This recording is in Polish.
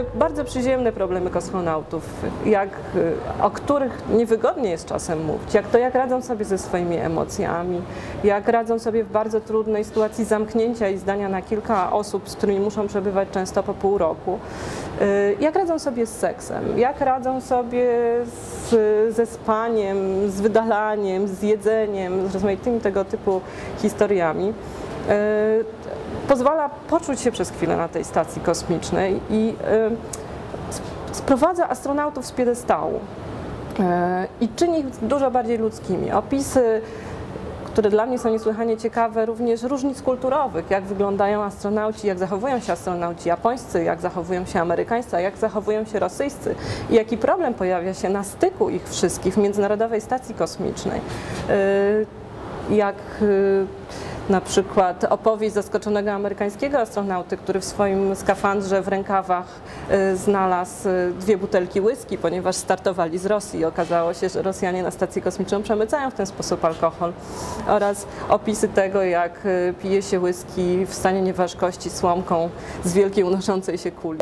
y, bardzo przyziemne problemy kosmonautów, jak, y, o których niewygodnie jest czasem mówić, jak to jak radzą sobie ze swoimi emocjami, jak radzą sobie w bardzo trudnej sytuacji zamknięcia i zdania na kilka osób, z którymi muszą przebywać często po pół roku, y, jak radzą sobie z seksem, jak radzą sobie z, ze spaniem, z wydalaniem, z jedzeniem, z rozmaitymi tego typu historiami pozwala poczuć się przez chwilę na tej stacji kosmicznej i y, sprowadza astronautów z piedestału y, i czyni ich dużo bardziej ludzkimi. Opisy które dla mnie są niesłychanie ciekawe, również różnic kulturowych, jak wyglądają astronauci, jak zachowują się astronauci japońscy, jak zachowują się amerykańscy, jak zachowują się rosyjscy i jaki problem pojawia się na styku ich wszystkich w Międzynarodowej Stacji Kosmicznej. Y, jak na przykład opowieść zaskoczonego amerykańskiego astronauty, który w swoim skafandrze w rękawach y, znalazł y, dwie butelki whisky, ponieważ startowali z Rosji. Okazało się, że Rosjanie na stacji kosmiczną przemycają w ten sposób alkohol. Oraz opisy tego, jak y, pije się whisky w stanie nieważkości słomką z wielkiej unoszącej się kuli.